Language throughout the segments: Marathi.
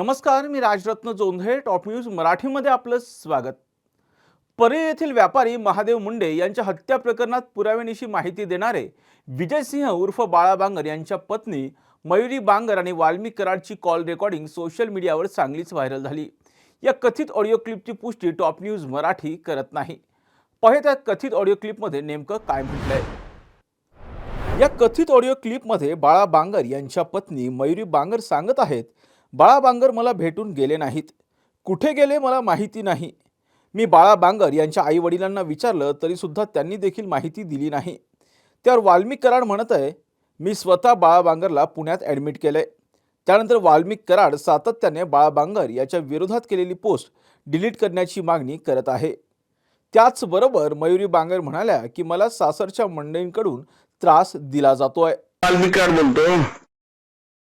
नमस्कार मी राजरत्न जोंधळे टॉप न्यूज मराठीमध्ये आपलं स्वागत. परे येथील व्यापारी महादेव मुंडे यांच्या हत्या प्रकरणात पुराव्यानिशी माहिती देणारे विजयसिंह उर्फ बाळा बांगर यांच्या पत्नी मयुरी बांगर आणि वाल्मिक कराडची कॉल रेकॉर्डिंग सोशल मीडियावर चांगलीच व्हायरल झाली. या कथित ऑडिओ क्लिपची पुष्टी टॉप न्यूज मराठी करत नाही. पहे त्या कथित ऑडिओ क्लिपमध्ये नेमकं काय म्हटलंय. या कथित ऑडिओ क्लिपमध्ये बाळा बांगर यांच्या पत्नी मयुरी बांगर सांगत आहेत बाळा बांगर मला भेटून गेले नाहीत. कुठे गेले मला माहिती नाही. मी बाळा बांगर यांच्या आईवडिलांना विचारलं तरीसुद्धा त्यांनी देखील माहिती दिली नाही. त्यावर वाल्मिक कराड म्हणत आहे मी स्वतः बाळा बांगरला पुण्यात ॲडमिट केलंय. त्यानंतर वाल्मिक कराड सातत्याने बाळा बांगर याच्या विरोधात केलेली पोस्ट डिलीट करण्याची मागणी करत आहे. त्याचबरोबर मयुरी बांगर म्हणाल्या की मला सासरच्या मंडळींकडून त्रास दिला जातोय. वाल्मिक कार्ड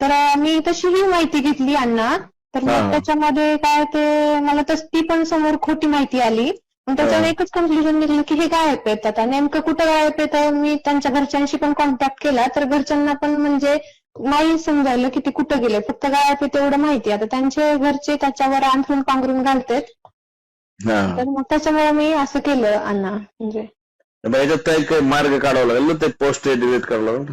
तर मी तशीही माहिती घेतली अण्णा तर हा. मग त्याच्यामध्ये काय ते मला तस ती पण समोर खोटी माहिती आली. मग त्याच्यावर हा. एकच कन्क्लुजन निघलं की हे गायब आहेत. आता नेमकं कुठं गायब तर मी त्यांच्या घरच्यांशी पण कॉन्टॅक्ट केला. तर घरच्यांना पण म्हणजे नाही समजायला की ते कुठं गेले. फक्त गायब आहे तेवढं माहिती. आता त्यांचे घरचे त्याच्यावर अंथरून पांघरून घालतात. हा. तर मग त्याच्यामुळे मी असं केलं अण्णा म्हणजे याच्यात काही मार्ग काढावा लागेल ना? ते पोस्ट डिलीट करावं लागेल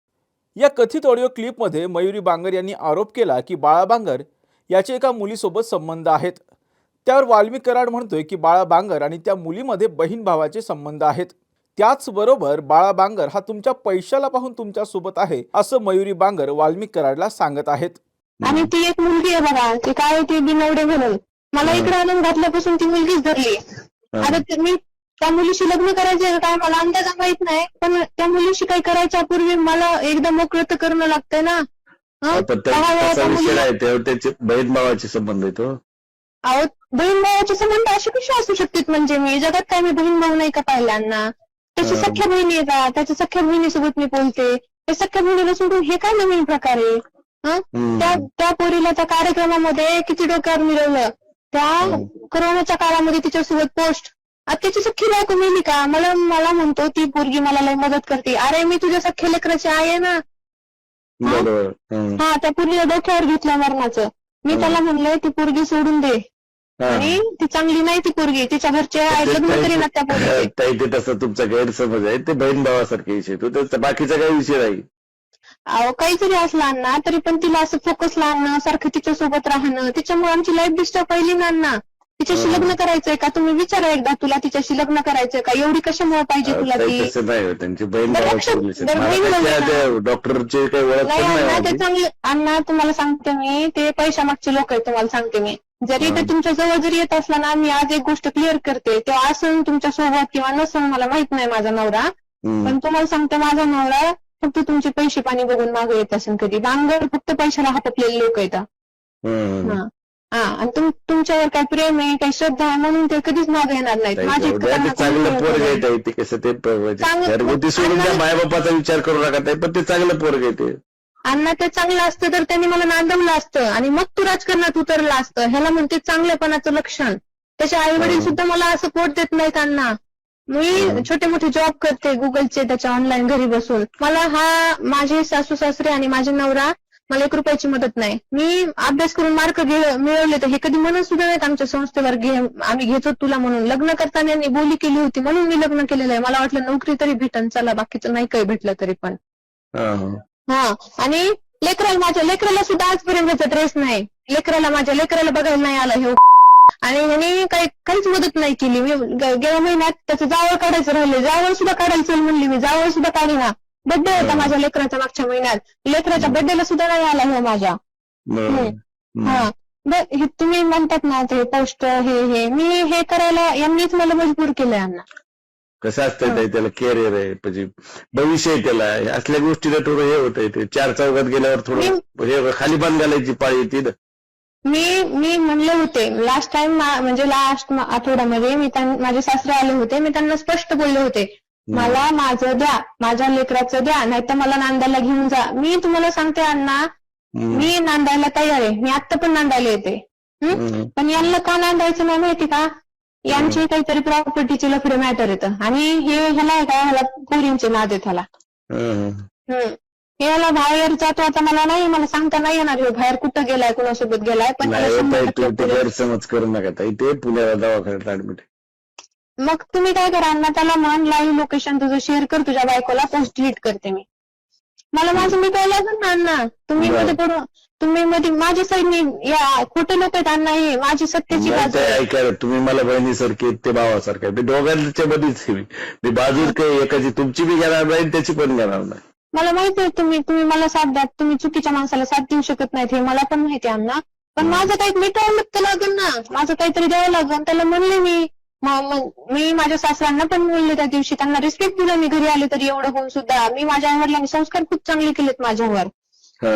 या कथित ऑडिओ क्लिपमध्ये मयुरी बांगर यांनी आरोप केला की बाळा बांगर याचे एका मुलीसोबत संबंध आहेत. त्यावर वाल्मिक कराड म्हणतोय की बाळा बांगर आणि त्या मुलीमध्ये बहीण भावाचे संबंध आहेत. त्याचबरोबर बाळा बांगर हा तुमच्या पैशाला पाहून तुमच्यासोबत आहे असं मयुरी बांगर वाल्मिक कराडला सांगत आहेत. आणि ती एक मुलगी आहे बघा ती काय ती बिनवडे म्हणून. मला. इकडे आणून घातल्यापासून ती मुलगीच धरली. आता मी त्या मुलीशी लग्न करायचे काय मला अंदाज माहीत नाही. पण त्या मुलीशी काही करायच्या पूर्वी मला एकदा मोकळं तर करणं लागतंय ना. हं? बहीण भावाचे संबंध आहे तो अहो बहीण भावाचे संबंध असे कसे असू शकतात म्हणजे? मी जगात काय मी बहीण भाऊ नाही का पाहिल्यांना? त्याची हा. सख्या बहिणी आहे का त्याच्या सख्या बहिणीसोबत मी बोलते. त्या सख्या बहिणीला सोडून हे काय नवीन प्रकार आहे? हं? त्या त्या पोरीला त्या कार्यक्रमामध्ये किती डोक्यावर मिळवलं? त्या. कोरोनाच्या काळामध्ये तिच्यासोबत पोस्ट त्याची सख्खी बायको मिळली का? मला मला म्हणतो ती पोरगी मला लय मदत करते. अरे मी तुझ्या सख्या लेकराची आहे ना. बरोबर. हा. त्या पोरीला डोक्यावर घेतलं मरणाचं. मी. त्याला म्हणलंय ती पोरगी सोडून दे. हा. आणि ती चांगली नाही ती पोरगी. तिच्या घरचे आहे, ते- लग्न ते- करीना त्या ताई ते तसं तुमचा गैरसमज आहे. ते बहीण भावासारखे विषय. तो त्याचा बाकीचा काही विषय नाही. अहो काही जरी असलं अण्णा तरी पण तिला असं फोकसला आणणं सारखं तिच्या सोबत राहणं त्याच्यामुळे आमची लाईफ डिस्टर्ब पहिली ना अण्णा तिच्याशी. लग्न करायचंय का तुम्ही विचारा एकदा तुला तिच्याशी लग्न करायचंय का एवढी कशामुळे पाहिजे तुला काही ती तसं नाही हो, त्यांची बहीण बरं, भावाची लक्षात- पोलीस आहेत. बरं, मला बहीण काय भाऊ त्या- त्या डॉक्टरची काही ओळख नाही पण नाही अण्णा ते माझी. चांगले अण्णा तुम्हाला सांगते मी ते पैशा मागचे लोक आहेत तुम्हाला सांगते मी जरी ते हं. तुमच्या जवळ जरी येत असला ना मी आज एक गोष्ट क्लिअर करते तो असून तुमच्यासोबत किंवा नसून मला माहीत नाही माझा नवरा हम्म. पण तुम्हाला सांगते माझा नवरा फक्त तुमचे पैसे पाणी बघून मागे येत असेल कधी बांगर फक्त पैशाला हापटलेले लोक आहेत हम्म. हा हा आणि तुम तुमच्यावर काही प्रेम आहे काही श्रद्धा आहे म्हणून ते कधीच मागे येणार नाहीत. माझे ते चांगलं पोरग आहे ताई, ते कसं ते प- चांगलं- घरगुती सोडून मायबापाचा विचार करू नका ताई, पण ते चांगलं पोरग आहे ते. अण्णा ते चांगलं असतं तर त्यांनी मला नांदवलं असतं. आणि मग तू राजकारणात उतरलं असतं. ह्याला म्हणते चांगलेपणाचं लक्षण. त्याचे आई वडील हं. सुद्धा मला सपोर्ट देत नाहीत अण्णा. मी. छोटे मोठे जॉब करते गुगलचे त्याच्या ऑनलाईन घरी बसून. मला हा माझे सासू सासरे आणि माझे नवरा मला एक रुपयाची मदत नाही. मी अभ्यास करून मार्क मिळवले तर हे कधी म्हणत सुद्धा नाहीत आमच्या संस्थेवर घे आम्ही घेतो तुला म्हणून. लग्न करताना यांनी बोली केली होती म्हणून मी लग्न केलेलं आहे. मला वाटलं नोकरी तरी भेटन चला बाकीचं नाही काही भेटलं तरी पण. हा, आणि लेकराला माझ्या लेकराला सुद्धा आजपर्यंत ड्रेस नाही. लेकराला माझ्या लेकराला बघायला नाही आला हे आणि ह्याने काही काहीच मदत नाही केली. मी गेल्या महिन्यात त्याचं जावळ काढायचं राहिले जावळ सुद्धा काढायला चल म्हणली मी. जावळ सुद्धा काढीना. बड्डे होता हं. माझ्या लेकराच्या मागच्या महिन्यात लेकराच्या बड्डेला सुद्धा नाही आला हे माझ्या. हम्म. हम्म. हा ब- हे तुम्ही म्हणतात ना ते पोस्ट हे हे मी हे करायला यांनीच मला मजबूर केलंय अण्णा कसं असतंय त्याला कॅरियर आहे म्हणजे भविष्य आहे त्याला हे असल्या गोष्टीला थोडं हे होतंय ते चार चौघात गेल्यावर थोडं हे खाली बांध घालायची पाळी येते. मी मी म्हणले होते लास्ट टाइम म्हणजे लास्ट आठवड्यामध्ये मी माझे सासरे आले होते मी त्यांना स्पष्ट बोलले होते मला माझं द्या माझ्या लेकराचं द्या नाहीतर मला नांदायला घेऊन जा. मी तुम्हाला सांगते अण्णा. मी नांदायला तयार आहे. मी आता पण नांदायला येते. पण यांना का नांदायचं नाही माहिती का? यांचे काहीतरी प्रॉपर्टीचे लफडे मॅटर येतं. आणि हे ह्याला आहे का? ह्याला पोरींचे नाद आहेत ह्याला. याला बाहेर जातो आता मला नाही मला सांगता नाही येणार बाहेर कुठं गेलाय कुणासोबत गेलाय पण नाही हो गैरसमज करू नका ते पुण्याला दवाखान्यात ऍडमिट मग तुम्ही काय करा अण्णा त्याला म्हण लाईव्ह लोकेशन तुझं शेअर कर तुझ्या बायकोला पोस्ट डिलीट करते मी मला माझं मी काय लागेल ना अण्णा तुम्ही. मध्ये पडून तुम्ही मध्ये माझ्या साईडने या खोटे लोक आहेत अण्णा हे माझी सत्याची बाजू आहे. ऐका रे, तुम्ही मला बहिणीसारखे ते भावासारखे. ते दोघांच्या मध्येच आहे मी मी बाजू काही एकाची तुमची बी घेणार नाही त्याची पण घेणार नाही मला माहिती आहे तुम्ही तुम्ही मला साथ द्या तुम्ही चुकीच्या माणसाला साथ देऊ शकत नाहीत हे मला पण माहिती आहे अण्णा पण. माझं काही मिटवलं तर लागेल ना माझं काहीतरी द्यावं लागेल त्याला म्हणले मी म- म- माझ्या सासऱ्यांना पण बोलले त्या दिवशी. त्यांना रिस्पेक्ट दिलं मी. घरी आले तरी एवढं होऊन सुद्धा. मी माझ्या वडिलांनी संस्कार खूप चांगले केलेत माझ्यावर.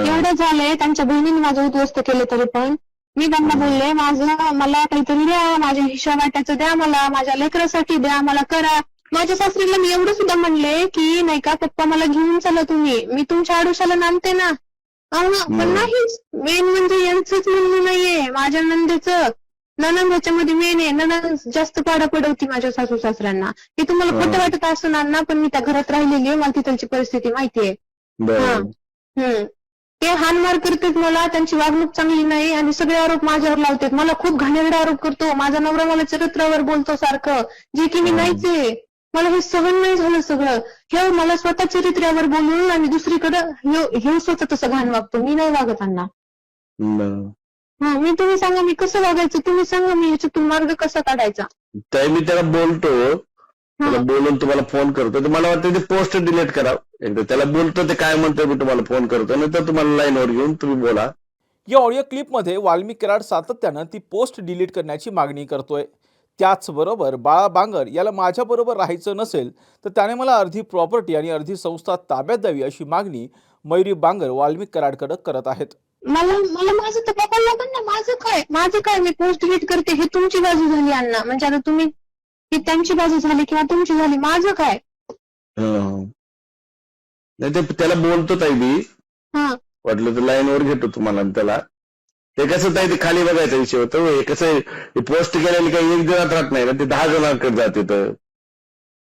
एवढं झालंय. त्यांच्या बहिणीने माझं उद्ध्वस्त केलं तरी पण. मी त्यांना बोलले माझं मला काहीतरी द्या. माझ्या हिशा वाट्याचं द्या मला. माझ्या लेकरासाठी द्या. मला करा. माझ्या सासरीला मी एवढं सुद्धा म्हणले की नाही का पप्पा मला घेऊन चला तुम्ही. मी तुमच्या आडोशाला नांदते ना. पण. नाहीच. मेन म्हणजे यांचंच म्हणणं नाहीये. माझ्या नंदेचं. ननंद ह्याच्यामध्ये मेन आहे. ननंद जास्त पाडा पडवती माझ्या सासू सासऱ्यांना. हे तुम्हाला. खोटं वाटत असणार ना पण मी त्या घरात राहिलेली आहे. मला तिथलची परिस्थिती माहितीये हम्म. ते हानमार करतात मला. त्यांची वागणूक चांगली नाही आणि सगळे आरोप माझ्यावर लावतात. मला खूप घाणेरडा आरोप करतो. माझा नवरा मला चरित्रावर बोलतो सारखं. जे की मी. नाहीच आहे. मला हे सहन नाही झालं सगळं. हे मला स्वतः चरित्र्यावर बोलून आणि दुसरीकडं हे- स्वतः तसं घाण वागतो. मी नाही वागत अण्णा. बरं. हा मी तुम्ही सांगा मी कसं वागायचं तुम्ही सांगा मी ह्याच्यातून मार्ग कसा काढायचा? ताई मी त्याला बोलतो. त्याला. बोलून तुम्हाला फोन करतो. तर मला वाटतं ते पोस्ट डिलीट करा. एकदा त्याला बोलतो ते काय म्हणतो मी तुम्हाला फोन करतो. नाही तर तुम्हाला लाईनवर घेऊन तुम्ही बोला. या ऑडिओ क्लिपमध्ये वाल्मिक कराड सातत्यानं ती पोस्ट डिलीट करण्याची मागणी करतोय. त्याचबरोबर बाळा बांगर याला माझ्याबरोबर राहायचं नसेल तर त्याने मला अर्धी प्रॉपर्टी आणि अर्धी संस्था ताब्यात द्यावी अशी मागणी मयुरी बांगर वाल्मिक कराडकडे करत आहेत. मला मला माझं तर बघायला लागेल ना माझं काय? माझं काय? मी पोस्ट डिलीट करते हे तुमची बाजू झाली अण्णा. म्हणजे आता तुम्ही ही त्यांची बाजू झाली किंवा तुमची झाली माझं काय? हं. नाही ते त्याला बोलतो ताई मी. हा. वाटलं तर लाईनवर घेतो तुम्हाला आणि त्याला. ते कसं ताई ते खाली बघायचा विषय होतो. हे कसं पोस्ट केलेली काही एक जणात राहत नाही ना ते दहा जणांकडे जाते तर.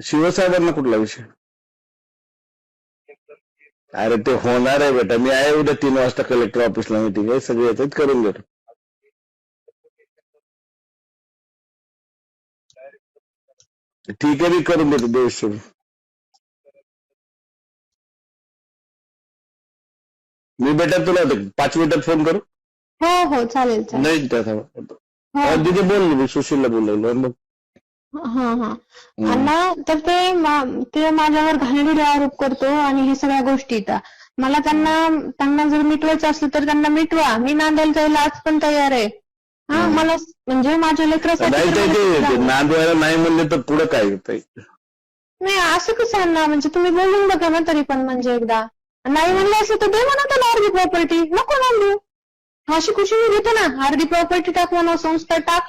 शिवसाहेबांना कुठला विषय? अरे ते होणार आहे बेटा. मी आहे उद्या तीन वाजता कलेक्टर ऑफिसला मीटिंग आहे. सगळे येतात करून घेतो ठीक आहे मी करून देतो. देश मी बेटा तुला ते पाच मिनिटात फोन करू? हो हो चालेल नाही त्याचा हो. दिदी बोल मी सुशीलला बोललो मग हा हा. अण्णा तर ते मा- ते माझ्यावर घाणेरडे आरोप करतो आणि हे सगळ्या गोष्टी येतात मला त्यांना त्यांना जर मिटवायचं असलं तर त्यांना मिटवा. मी नांदायला जायला आज पण तयार आहे. हा हम्म. मला स- म्हणजे माझ्या लेकरासाठी नाही तर ते- मला ते ते सुद्धा- नांदवायला नाही म्हणले तर पुढं काय होतंय? नाही असं कसं अण्णा? म्हणजे तुम्ही बोलून बघा ना तरी पण म्हणजे एकदा. नाही म्हणलं असं तर दे म्हणा त्याला अर्धी प्रॉपर्टी नको ना देऊ अशी खुशी मी घेतो ना. अर्धी प्रॉपर्टी टाक म्हणा संस्था टाक.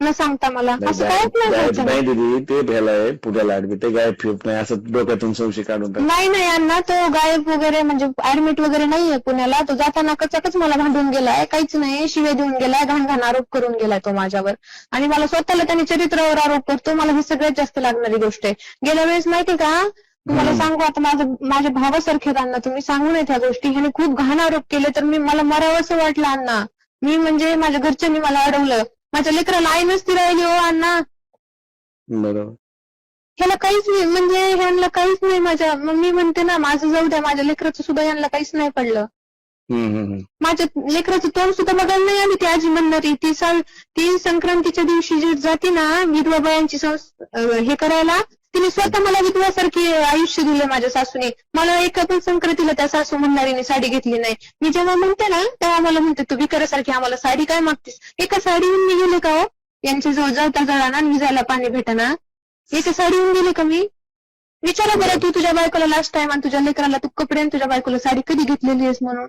न सांगता मला. नाही, असं कायच नाही व्हायचं. नाही दिदी ते भ्यालाय पुण्याला ऍडमिट ते गायब फिरत नाही असं डोक्यातून संशय काढून टाक. नाही नाही अण्णा तो गायब वगैरे म्हणजे ऍडमिट वगैरे नाहीये पुण्याला. तो जाताना कचाकच मला भांडून गेलाय काहीच नाही. शिवे देऊन गेलाय घाण घाण आरोप करून गेलाय तो माझ्यावर. आणि मला स्वतःला त्याने चरित्रावर आरोप करतो. मला ही सगळ्यात जास्त लागणारी गोष्ट आहे. गेल्या वेळेस माहिती का? तुम्हाला. सांगू आता माझं माझ्या भावासारखे आहेत अण्णा तुम्ही सांगू नये त्या गोष्टी. ह्याने खूप घाण आरोप केले तर मी मला मरावंसं वाटलं अण्णा. मी म्हणजे माझ्या घरच्यांनी मला अडवलं. माझ्या लेकराला आई नसती राहिली हो अण्णा बरोबर ह्याला काहीच नाही म्हणजे ह्यांना काहीच नाही माझ्या मग मी म्हणते ना माझं जाऊ द्या माझ्या लेकराचं सुद्धा यांना काहीच नाही पडलं. माझ्या लेकराचं तोंड सुद्धा बघायला नाही आली. ती आजी म्हणणारी ती सा ती संक्रांतीच्या दिवशी जी जाते ना विधवा बायांची हे करायला तिने स्वतः मला विधवासारखी आयुष्य दिलं माझ्या सासूने. मला एका पण संक्रांतीला त्या सासू म्हणणारीने साडी घेतली नाही. मी जेव्हा म्हणते ना तेव्हा मला म्हणते तू विकारासारखी आम्हाला साडी काय मागतेस? एका साडीहून मी गेले का हो? यांच्या जवळ जाता जळाना ना विजायला पाणी भेटना एका साडीहून गेले का मी? विचारा बरं तू तुझ्या बायकोला लास्ट टाइम आणि तुझ्या लेकराला तू कपडे आणि तुझ्या बायकोला साडी कधी घेतलेली आहेस म्हणून?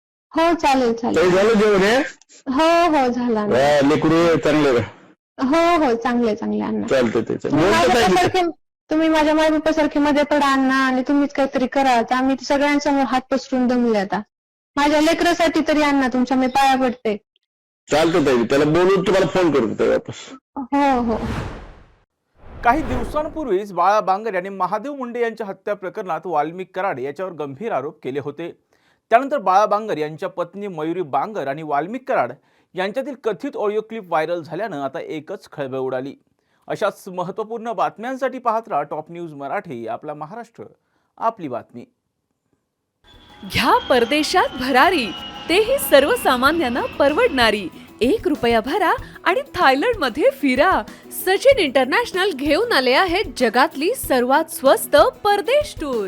हो चालेल चालेल. झालं जेवण हे? हो हो झाला. हा, लेकरू चांगले हो हो चांगले चांगले अण्णा. चालतंय ते तुम्ही माझ्या तुम्ही माझ्या मायबापासारखे मध्ये पडा अण्णा आणि तुम्हीच काहीतरी करा. आता आम्ही सगळ्यांसमोर हात पसरून दमले आता. माझ्या लेकरासाठी तरी अण्णा तुमच्या मी पाया पडते. चालतं ताई. त्याला बोलून तुम्हाला फोन करतो ताई वापस. हो हो. काही दिवसांपूर्वीच बाळा बांगर यांनी महादेव मुंडे यांच्या हत्या प्रकरणात वाल्मिक कराड याच्यावर गंभीर आरोप केले होते. त्यानंतर बाळा बांगर यांच्या पत्नी मयुरी बांगर आणि वाल्मिक कराड यांच्यातील कथित ऑडिओ क्लिप व्हायरल झाल्यानं आता एकच खळबळ उडाली. अशाच महत्त्वपूर्ण बातम्यांसाठी पाहत राहा टॉप न्यूज मराठी आपला महाराष्ट्र आपली बातमी. घ्या परदेशात भरारी तेही सर्वसामान्यांना परवडणारी. एक रुपया भरा आणि थायलंडमध्ये फिरा. सचिन इंटरनॅशनल घेऊन आले आहेत जगातली सर्वात स्वस्त परदेश टूर.